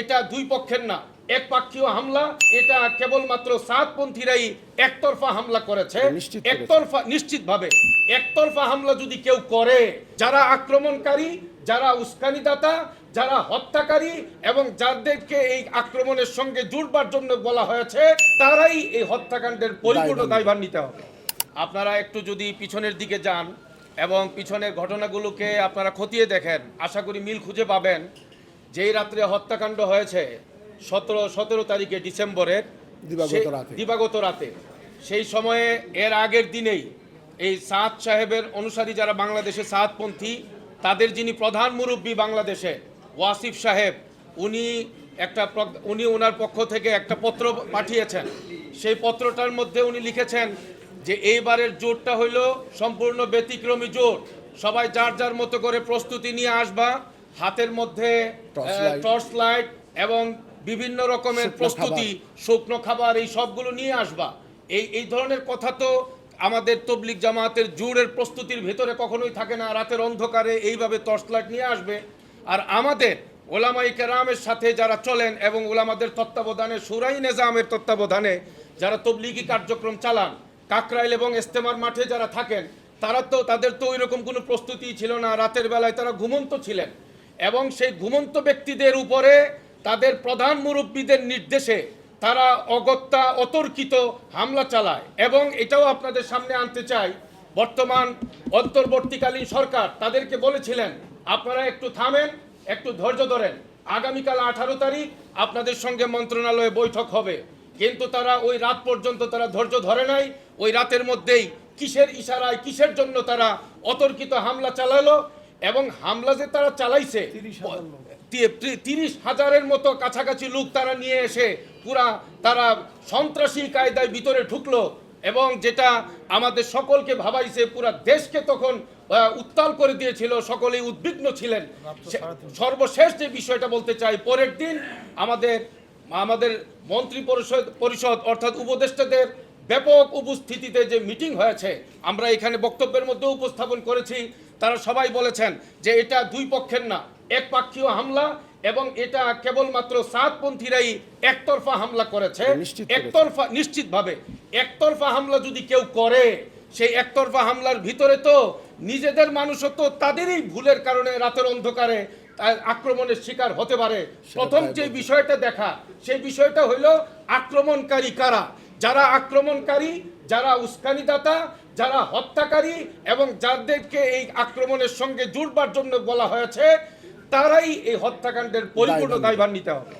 এটা দুই পক্ষের না একপাক্ষীয় হামলা এটা কেবলমাত্র সাতপন্থীরাই একতরফা হামলা করেছে। একতরফা নিশ্চিতভাবে। একতরফা হামলা যদি কেউ করে যারা আক্রমণকারী যারা উস্কানিদাতা যারা হত্যাকারী এবং যাদেরকে এই আক্রমণের সঙ্গে জুড়বার জন্য বলা হয়েছে তারাই এই হত্যাকাণ্ডের পরিপূর্ণ দায়ভার নিতে হবে। আপনারা একটু যদি পিছনের দিকে যান এবং পিছনের ঘটনাগুলোকে আপনারা খতিয়ে দেখেন আশা করি মিল খুঁজে পাবেন। যেই রাত্রে হত্যাকাণ্ড হয়েছে সতেরো সতেরো তারিখে ডিসেম্বরের দিবাগত রাতে। সেই সময়ে এর আগের দিনেই এই সাদ সাহেবের অনুসারী যারা বাংলাদেশে সাদপন্থী তাদের যিনি প্রধান মুরব্বী বাংলাদেশে ওয়াসিফ সাহেব উনি একটা উনি ওনার পক্ষ থেকে একটা পত্র পাঠিয়েছেন। সেই পত্রটার মধ্যে উনি লিখেছেন যে এইবারের জোটটা হইল সম্পূর্ণ ব্যতিক্রমী জোট। সবাই যার যার মতো করে প্রস্তুতি নিয়ে আসবা হাতের মধ্যে। টর্চ লাইট এবং বিভিন্ন রকমের প্রস্তুতি শুকনো খাবার এই সবগুলো নিয়ে আসবা। এই এই ধরনের কথা তো আমাদের তবলিক জামাতের জোরের প্রস্তুতির ভেতরে কখনোই থাকে না। রাতের অন্ধকারে এইভাবে টর্চ লাইট নিয়ে আসবে। আর আমাদের ওলামাই কেরামের সাথে যারা চলেন এবং ওলামাদের তত্ত্বাবধানে সুরাই নেজামের তত্ত্বাবধানে যারা তবলিগি কার্যক্রম চালান কাকরাইল এবং ইস্তেমার মাঠে যারা থাকেন তারা তো তাদের তো ওই রকম কোনো প্রস্তুতি ছিল না। রাতের বেলায় তারা ঘুমন্ত ছিলেন। এবং সেই ঘুমন্ত ব্যক্তিদের উপরে তাদের প্রধান মুরব্বীদের নির্দেশে তারা অগত্যা অতর্কিত হামলা চালায়। এবং এটাও আপনাদের সামনে আনতে চাই, বর্তমান, অন্তর্বর্তীকালীন সরকার তাদেরকে বলেছিলেন, আপনারা একটু থামেন, একটু ধৈর্য ধরেন। আগামীকাল আঠারো তারিখ আপনাদের সঙ্গে মন্ত্রণালয়ে বৈঠক হবে। কিন্তু তারা ওই রাত পর্যন্ত তারা ধৈর্য ধরে নাই। ওই রাতের মধ্যেই কিসের ইশারায়, কিসের জন্য তারা অতর্কিত হামলা চালালো? এবং হামলা যে তারা চালাইছে তিরিশ হাজারের মতো কাছাকাছি লোক তারা নিয়ে এসে পুরা তারা সন্ত্রাসী কায়দায় ভিতরে ঢুকলো এবং যেটা আমাদের সকলকে ভাবাইছে পুরা দেশকে তখন উত্তাল করে দিয়েছিল সকলেই উদ্বিগ্ন ছিলেন। সর্বশেষ যে বিষয়টা বলতে চাই পরের দিন আমাদের আমাদের মন্ত্রী পরিষদ পরিষদ অর্থাৎ উপদেষ্টাদের ব্যাপক উপস্থিতিতে যে মিটিং হয়েছে আমরা এখানে বক্তব্যের মধ্যে উপস্থাপন করেছি। তারা সবাই বলেছেন যে এটা দুই পক্ষের না একপাক্ষীয় হামলা এবং এটা কেবলমাত্র সাতপন্থীরাই একতরফা হামলা করেছে। একতরফা নিশ্চিতভাবে। একতরফা হামলা যদি কেউ করে সেই একতরফা হামলার ভিতরে তো নিজেদের মানুষও তো তাদেরই ভুলের কারণে রাতের অন্ধকারে আক্রমণের শিকার হতে পারে। প্রথম যে বিষয়টা দেখা সেই বিষয়টা হইল আক্রমণকারী কারা? যারা আক্রমণকারী যারা উস্কানিদাতা যারা হত্যাকারী এবং যাদেরকে এই আক্রমণের সঙ্গে জুড়বার জন্য বলা হয়েছে তারাই এই হত্যাকাণ্ডের পরিপূর্ণ দায়ভার দায়ভার নিতে হবে।